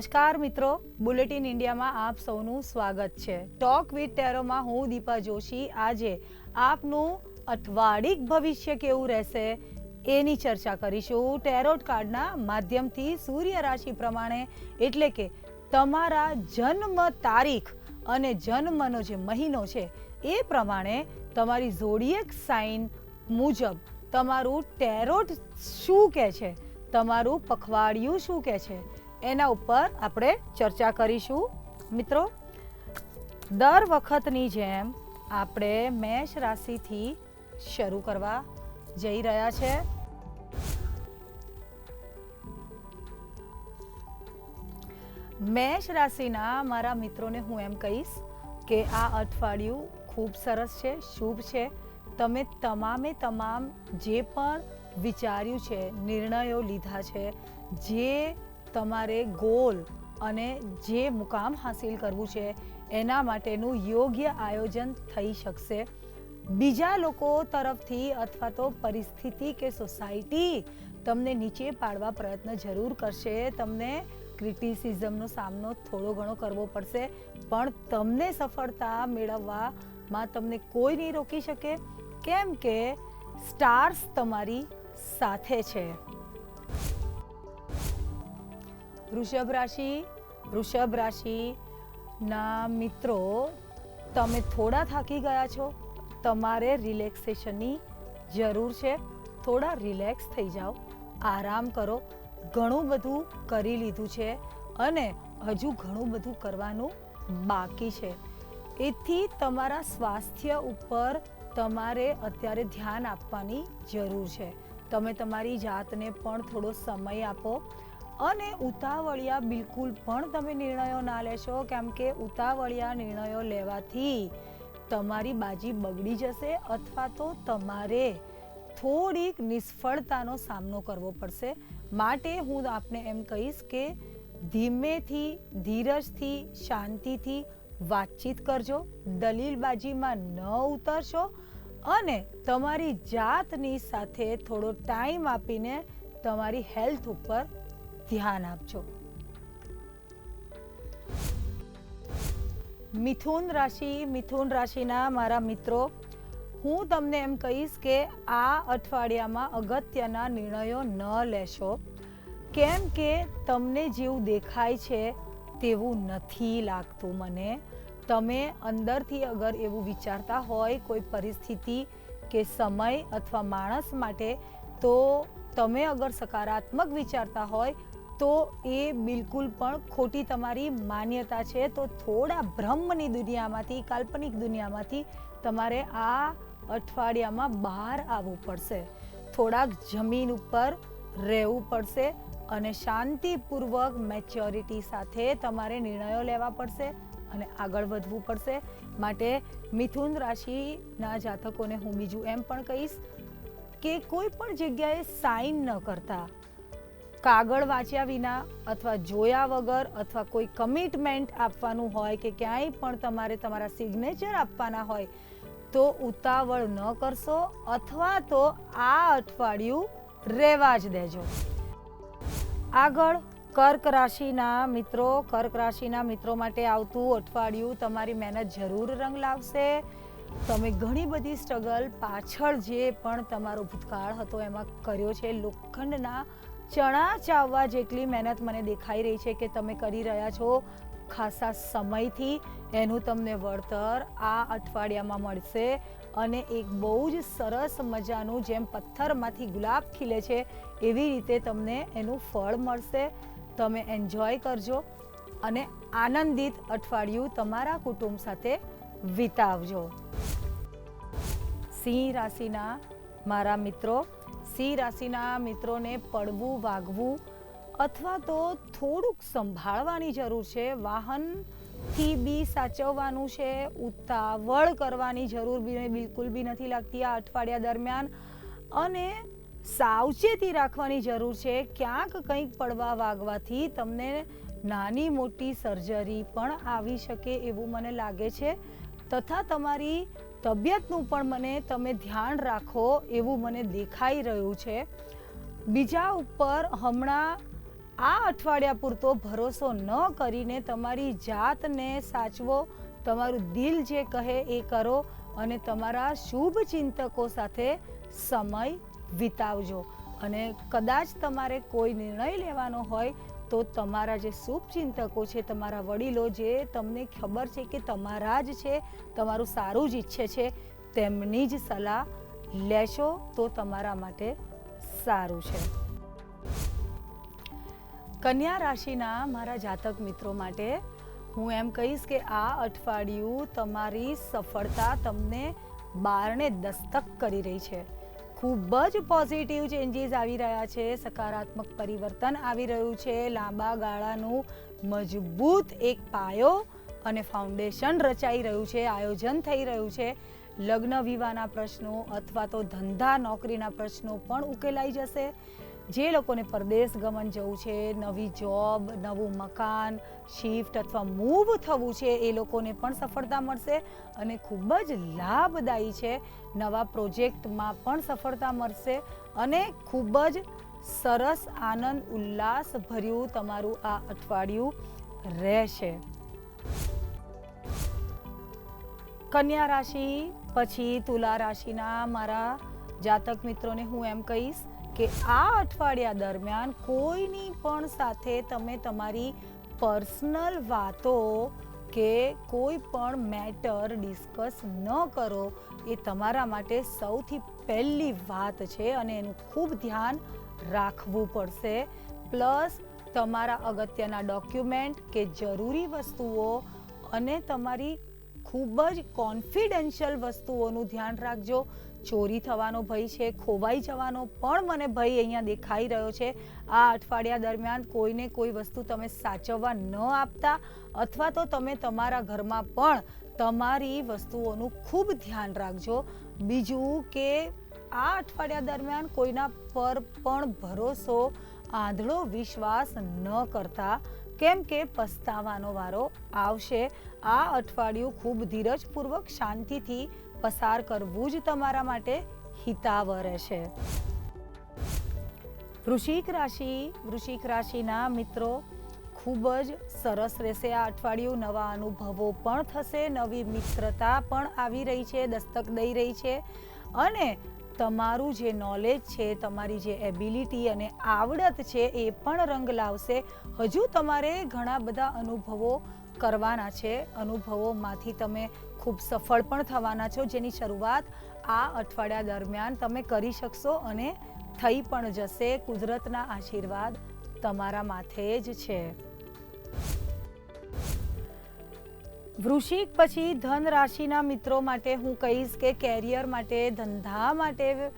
નમસ્કાર મિત્રો, બુલેટિન ઇન્ડિયામાં આપ સૌનું સ્વાગત છે. ટોક વિથ ટેરોમાં હું દીપા જોશી. આજે આપનું અઠવાડિક ભવિષ્ય કેવું રહેશે એની ચર્ચા કરીશું. ટેરોટ કાર્ડના માધ્યમથી સૂર્ય રાશિ પ્રમાણે, એટલે કે તમારા જન્મ તારીખ અને જન્મનો જે મહિનો છે, એ પ્રમાણે તમારી ઝોડિયક સાઇન મુજબ તમારું ટેરોટ શું કહે છે? તમારું પખવાડિયું શું કહે છે? એના ઉપર આપણે ચર્ચા કરીશું. મિત્રો, દર વખતની જેમ આપણે મેષ રાશિથી શરૂ કરવા જઈ રહ્યા છે. મેષ રાશિના મારા મિત્રોને હું એમ કહીશ કે આ અઠવાડિયું ખૂબ સરસ છે, શુભ છે. તમે તમામે તમામ જે પણ વિચાર્યું છે, નિર્ણયો લીધા છે, જે તમારે ગોલ અને જે મુકામ હાંસિલ કરવું છે, એના માટેનું યોગ્ય આયોજન થઈ શકશે. બીજા લોકો તરફથી અથવા તો પરિસ્થિતિ કે સોસાયટી તમને નીચે પાડવા પ્રયત્ન જરૂર કરશે. તમને ક્રિટિસિઝમનો સામનો થોડો ઘણો કરવો પડશે, પણ તમને સફળતા મેળવવામાં તમને કોઈ નહીં રોકી શકે. કેમ કે સ્ટાર્સ તમારી સાથે છે. વૃષભ રાશિ વૃષભ રાશિના મિત્રો, તમે થોડા થાકી ગયા છો. તમારે રિલેક્સેશનની જરૂર છે. થોડા રિલેક્સ થઈ જાઓ. આરામ કરો. ઘણું બધું કરી લીધું છે અને હજુ ઘણું બધું કરવાનું બાકી છે. એથી તમારા સ્વાસ્થ્ય ઉપર તમારે અત્યારે ધ્યાન આપવાની જરૂર છે. તમે તમારી જાતને પણ થોડો સમય આપો. અને ઉતાવળિયા બિલકુલ પણ તમે નિર્ણયો ના લેશો, કેમ કે ઉતાવળિયા નિર્ણયો લેવાથી તમારી બાજી બગડી જશે અથવા તો તમારે થોડીક નિષ્ફળતાનો સામનો કરવો પડશે. માટે હું આપને એમ કહીશ કે ધીમેથી, ધીરજથી, શાંતિથી વાતચીત કરજો દલીલબાજીમાં ન ઉતરશો અને તમારી જાતની સાથે થોડો ટાઈમ આપીને તમારી હેલ્થ ઉપર ધ્યાન આપજો. મિથુન રાશિ, મિથુન રાશિના મારા મિત્રો, હું તમને એમ કહીશ કે આ અઠવાડિયામાં અગત્યના નિર્ણયો ન લેશો. કેમ કે તમને જેવું દેખાય છે તેવું નથી લાગતું મને. તમે અંદરથી અગર એવું વિચારતા હોય કોઈ પરિસ્થિતિ કે સમય અથવા માણસ માટે, તો તમે અગર સકારાત્મક વિચારતા હોય તો એ બિલકુલ પણ ખોટી તમારી માન્યતા છે. તો થોડા બ્રહ્મની દુનિયામાંથી, કાલ્પનિક દુનિયામાંથી તમારે આ અઠવાડિયામાં બહાર આવવું પડશે. થોડાક જમીન ઉપર રહેવું પડશે અને શાંતિપૂર્વક મેચ્યોરિટી સાથે તમારે નિર્ણયો લેવા પડશે અને આગળ વધવું પડશે. માટે મિથુન રાશિના જાતકોને હું બીજું એમ પણ કહીશ કે કોઈ પણ જગ્યાએ સાઇન ન કરતા. કાગળ વાંચ્યા વિના અથવા જોયા વગર અથવા કોઈ કમિટમેન્ટ આપવાનું હોય કે ક્યાંય પણ તમારે તમારા સિગ્નેચર આપવાના હોય, તો ઉતાવળ ન કરશો અથવા તો આ અઠવાડિયું રહેવા જ દેજો. આગળ, કર્ક રાશિના મિત્રો, કર્ક રાશિના મિત્રો માટે આવતું અઠવાડિયું તમારી મહેનત જરૂર રંગ લાવશે. તમે ઘણી બધી સ્ટ્રગલ પાછળ જે પણ તમારો ભૂતકાળ હતો એમાં કર્યો છે. લોખંડના ચણા ચાવવા જેટલી મહેનત મને દેખાઈ રહી છે કે તમે કરી રહ્યા છો ખાસા સમયથી. એનું તમને વળતર આ અઠવાડિયામાં મળશે અને એક બહુ જ સરસ મજાનું જેમ પથ્થરમાંથી ગુલાબ ખીલે છે, એવી રીતે તમને એનું ફળ મળશે. તમે એન્જોય કરજો અને આનંદિત અઠવાડિયું તમારા કુટુંબ સાથે વિતાવજો. સિંહ રાશિના મારા મિત્રો સિંહ રાશિના મિત્રોને પડવું, વાગવું અથવા તો થોડુંક સંભાળવાની જરૂર છે. વાહનથી બી સાચવવાનું છે. ઉતાવળ કરવાની જરૂર બી બિલકુલ બી નથી લાગતી આ અઠવાડિયા દરમિયાન. અને સાવચેતી રાખવાની જરૂર છે. ક્યાંક કંઈક પડવા વાગવાથી તમને નાની મોટી સર્જરી પણ આવી શકે એવું મને લાગે છે. તથા તમારી તબિયતનું પણ મને તમે ધ્યાન રાખો એવું મને દેખાઈ રહ્યું છે. બીજા ઉપર હમણાં આ અઠવાડિયા પૂરતો ભરોસો ન કરીને તમારી જાતને સાચવો, તમારું દિલ જે કહે એ કરો અને તમારા શુભ ચિંતકો સાથે સમય વિતાવજો. અને કદાચ તમારે કોઈ નિર્ણય લેવાનો હોય તો તમારા જે શુભચિંતકો છે, તમારા વડીલો જે, તમને ખબર છે કે તમારા જ છે, તમારું સારું જ ઈચ્છે છે, તેમની જ સલાહ લેશો તો તમારા માટે સારું છે. કન્યા રાશિના મારા જાતક મિત્રો માટે હું એમ કહીશ કે આ અઠવાડિયું તમારી સફળતા તમને બારણે દસ્તક કરી રહી છે. ખૂબ જ પોઝિટિવ ચેન્જીસ આવી રહ્યા છે. સકારાત્મક પરિવર્તન આવી રહ્યું છે. લાંબા ગાળાનું મજબૂત એક પાયો અને ફાઉન્ડેશન રચાઈ રહ્યું છે. આયોજન થઈ રહ્યું છે. લગ્ન વિવાહના પ્રશ્નો અથવા તો ધંધા નોકરીના પ્રશ્નો પણ ઉકેલાઈ જશે. જે લોકોને પરદેશ ગમન જવું છે, નવી જોબ નવું મકાન શિફ્ટ અથવા મૂવ થવું છે, એ લોકોને પણ સફળતા મળશે અને ખૂબ જ લાભદાયી છે. નવા પ્રોજેક્ટમાં પણ સફળતા મળશે અને ખૂબ જ સરસ આનંદ, ઉલ્લાસ ભર્યું તમારું આ અઠવાડિયું રહેશે. કન્યા રાશિ પછી તુલા રાશિના મારા જાતક મિત્રોને હું એમ કહીશ કે આ અઠવાડિયા દરમિયાન કોઈની પણ સાથે તમે તમારી પર્સનલ વાતો કે કોઈ પણ મેટર ડિસ્કસ ન કરો, એ તમારા માટે સૌથી પહેલી વાત છે અને એનું ખૂબ ધ્યાન રાખવું પડશે. પ્લસ તમારા અગત્યના ડોક્યુમેન્ટ કે જરૂરી વસ્તુઓ અને તમારી ખૂબ જ કોન્ફિડેન્શિયલ વસ્તુઓનું ધ્યાન રાખજો. ચોરી થવાનો ભય છે, ખોવાઈ જવાનો પણ મને ભય અહીંયા દેખાઈ રહ્યો છે. આ અઠવાડિયા દરમિયાન કોઈને કોઈ વસ્તુ તમે સાચવવા ન આપતા અથવા તો તમે તમારા ઘરમાં પણ તમારી વસ્તુઓનું ખૂબ ધ્યાન રાખજો. બીજું કે આ અઠવાડિયા દરમિયાન કોઈના પર પણ ભરોસો, આંધળો વિશ્વાસ ન કરતા. કેમ કે પસ્તાવાનો વારો આવશે. આ અઠવાડિયું ખૂબ ધીરજપૂર્વક શાંતિથી પસાર કરવું જ તમારા માટે હિતાવહ રહેશે. વૃશ્ચિક રાશિ, વૃશ્ચિક રાશિના મિત્રો, ખૂબ જ સરસ રહેશે આ અઠવાડિયું. નવા અનુભવો પણ થશે, નવી મિત્રતા પણ આવી રહી છે, દસ્તક દઈ રહી છે. અને તમારું જે નોલેજ છે, તમારી જે એબિલિટી અને આવડત છે, એ પણ રંગ લાવશે. હજુ તમારે ઘણા બધા અનુભવો કરવાના છે, અનુભવોમાંથી તમે ખૂબ સફળ પણ થવાના છો. જેની શરૂઆત આ અઠવાડિયા દરમિયાન તમે કરી શકશો અને થઈ પણ જશે. કુદરતના આશીર્વાદ તમારા માથે જ છે. વૃશ્ચિક પછી ધન રાશિના મિત્રો માટે હું કહીશ કે કેરિયર માટે, ધંધા માટે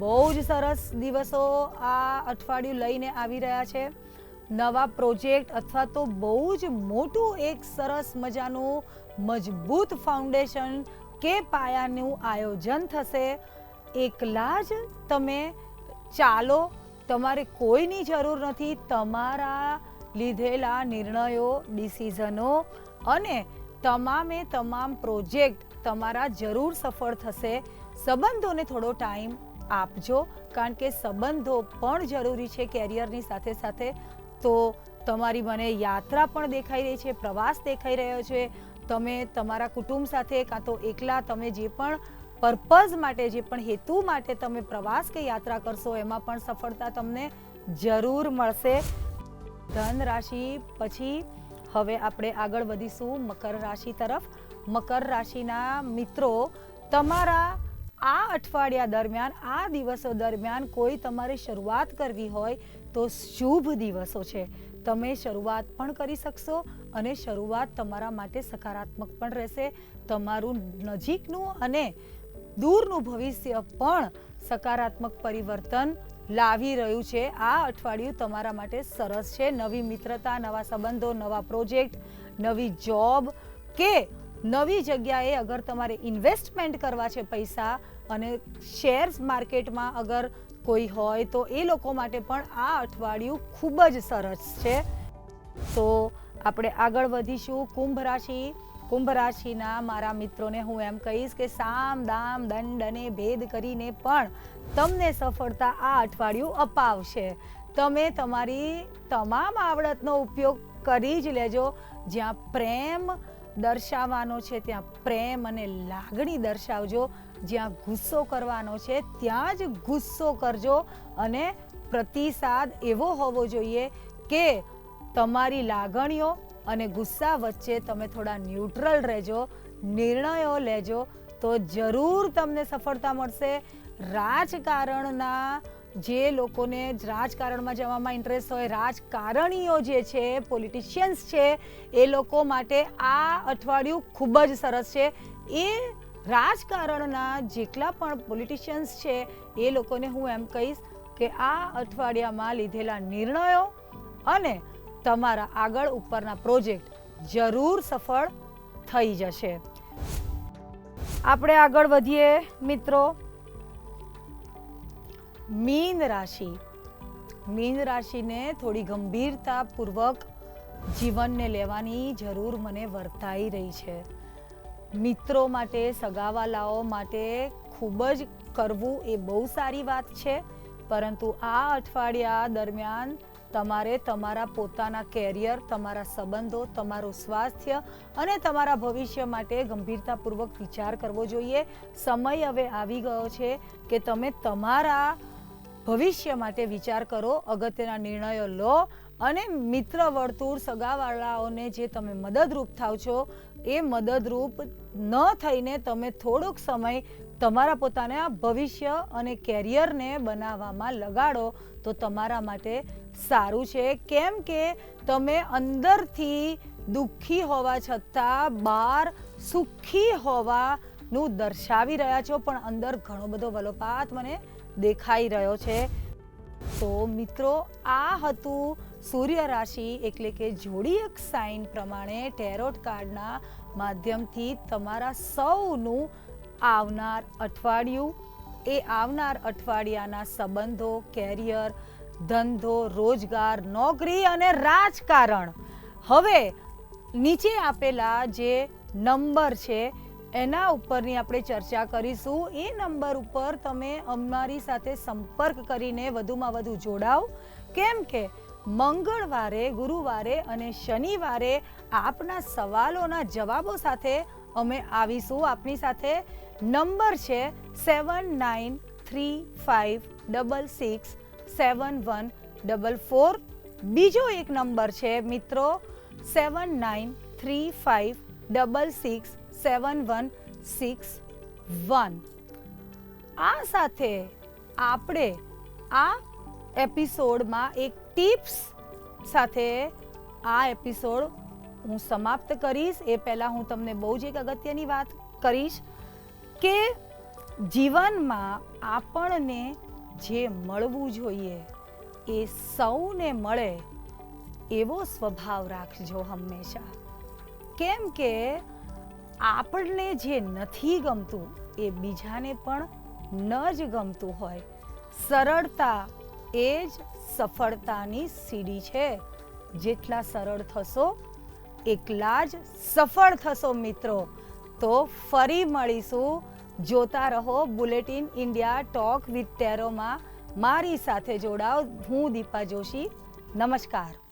બહુ જ સરસ દિવસો આ અઠવાડિયું લઈને આવી રહ્યા છે. નવા પ્રોજેક્ટ અથવા તો બહુ જ મોટું એક સરસ મજાનું મજબૂત ફાઉન્ડેશન કે પાયાનું આયોજન થશે. એકલા જ તમે ચાલો, તમારે કોઈની જરૂર નથી, તમારા લીધેલા નિર્ણયો, ડિસિઝનો અને તમામે તમામ પ્રોજેક્ટ તમારા જરૂર સફળ થશે. સંબંધોને થોડો ટાઈમ આપજો, કારણ કે સંબંધો પણ જરૂરી છે કેરિયરની સાથે સાથે. તો તમારી મને યાત્રા પણ દેખાઈ રહી છે, પ્રવાસ દેખાઈ રહ્યો છે. તમે તમારા કુટુંબ સાથે કાં તો એકલા તમે જે પણ પર્પઝ માટે, જે પણ હેતુ માટે તમે પ્રવાસ કે યાત્રા કરશો, એમાં પણ સફળતા તમને જરૂર મળશે. ધન રાશિ, પછી હવે આપણે આગળ વધીશું મકર રાશિ તરફ. મકર રાશિના મિત્રો, તમારા આ અઠવાડિયા દરમિયાન, આ દિવસો દરમિયાન કોઈ તમારે શરૂઆત કરવી હોય તો શુભ દિવસો છે. તમે શરૂઆત પણ કરી શકશો અને શરૂઆત તમારા માટે સકારાત્મક પણ રહેશે. તમારું નજીકનું અને દૂરનું ભવિષ્ય પણ સકારાત્મક પરિવર્તન લાવી રહ્યું છે. આ અઠવાડિયું તમારા માટે સરસ છે. નવી મિત્રતા, નવા સંબંધો, નવા પ્રોજેક્ટ, નવી જોબ કે નવી જગ્યાએ અગર તમારે ઇન્વેસ્ટમેન્ટ કરવા છે પૈસા અને શેર્સ માર્કેટમાં અગર કોઈ હોય તો એ લોકો માટે પણ આ અઠવાડિયું ખૂબ જ સરસ છે. તો આપણે આગળ વધીશું. કુંભ રાશિ. કુંભ રાશિના મારા મિત્રોને હું એમ કહીશ કે સામ દામ દંડ અને ભેદ કરીને પણ તમને સફળતા આ અઠવાડિયું અપાવશે. તમે તમારી તમામ આવડતનો ઉપયોગ કરી જ લેજો. જ્યાં પ્રેમ દર્શાવવાનો છે, ત્યાં પ્રેમ અને લાગણી દર્શાવજો. જ્યાં ગુસ્સો કરવાનો છે, ત્યાં જ ગુસ્સો કરજો અને પ્રતિસાદ એવો હોવો જોઈએ કે તમારી લાગણીઓ અને ગુસ્સા વચ્ચે તમે થોડા ન્યુટ્રલ રહેજો, નિર્ણયો લેજો, તો જરૂર તમને સફળતા મળશે. રાજકારણના જે લોકોને જ રાજકારણમાં જવામાં ઇન્ટરેસ્ટ હોય, રાજકારણીઓ જે છે પોલિટિશિયન્સ છે, એ લોકો માટે આ અઠવાડિયું ખૂબ જ સરસ છે. એ રાજકારણના જેટલા પણ પોલિટિશિયન્સ છે, એ લોકોને હું એમ કહીશ કે આ અઠવાડિયામાં લીધેલા નિર્ણયો અને તમારા આગળ ઉપરના પ્રોજેક્ટ જરૂર સફળ થઈ જશે. આપણે આગળ વધીએ, મિત્રો. મીન રાશિ. મીન રાશિને થોડી ગંભીરતાપૂર્વક જીવનને લેવાની જરૂર મને વર્તાઈ રહી છે. મિત્રો માટે, સગાવાલાઓ માટે ખૂબ જ કરવું એ બહુ સારી વાત છે. પરંતુ આ અઠવાડિયા દરમિયાન તમારે તમારા પોતાના કેરિયર, તમારા સંબંધો, તમારું સ્વાસ્થ્ય અને તમારા ભવિષ્ય માટે ગંભીરતાપૂર્વક વિચાર કરવો જોઈએ. સમય હવે આવી ગયો છે કે તમે તમારા ભવિષ્ય માટે વિચાર કરો, અગત્યના નિર્ણયો લો અને મિત્ર વર્તુળ સગાવાળાઓને જે તમે મદદરૂપ થાવ છો, એ મદદરૂપ ન થઈને તમે થોડોક સમય તમારા પોતાના ભવિષ્ય અને કેરિયરને બનાવવામાં લગાડો તો તમારા માટે સારું છે. કેમ કે તમે અંદરથી દુઃખી હોવા છતાં બહાર સુખી હોવાનું દર્શાવી રહ્યા છો, પણ અંદર ઘણો બધો વલોપાત મને દેખાઈ રહ્યો છે. તો મિત્રો, આ હતું સૂર્ય રાશિ એટલે કે જોડીયક સાઇન પ્રમાણે ટેરોટ કાર્ડના માધ્યમથી તમારા સૌનું આવનાર અઠવાડિયું, એ આવનાર અઠવાડિયાના સંબંધો, કેરિયર, ધંધો, રોજગાર, નોકરી અને રાજકારણ. હવે નીચે આપેલા જે નંબર છે એના ઉપરની આપણે ચર્ચા કરીશું. એ નંબર ઉપર તમે અમારી સાથે સંપર્ક કરીને વધુમાં વધુ જોડાઓ કેમ કે મંગળવારે, ગુરુવારે અને શનિવારે આપના સવાલોના જવાબો સાથે અમે આવીશું. આપની સાથે નંબર છે seven nine three five double six seven one double four બીજો એક નંબર છે મિત્રો seven nine three five double six seven one six one આ સાથે આપણે આ એપિસોડમાં એક ટિપ્સ સાથે આ એપિસોડ હું સમાપ્ત કરીશ. એ પહેલાં હું તમને બહુ જ એક અગત્યની વાત કરીશ કે જીવનમાં આપણને જે મળવું જોઈએ એ સૌને મળે એવો સ્વભાવ રાખજો હંમેશા. કેમ કે આપણને જે નથી ગમતું એ બીજાને પણ ન જ ગમતું હોય. સરળતા એ જ સફળતાની સીડી છે. જેટલા સરળ થશો એકલા જ સફળ થશો મિત્રો. તો ફરી મળીશું. જોતા રહો બુલેટિન ઇન્ડિયા ટોક વિથ ટેરોમાં. મારી સાથે જોડાઓ હું દીપા જોશી. નમસ્કાર.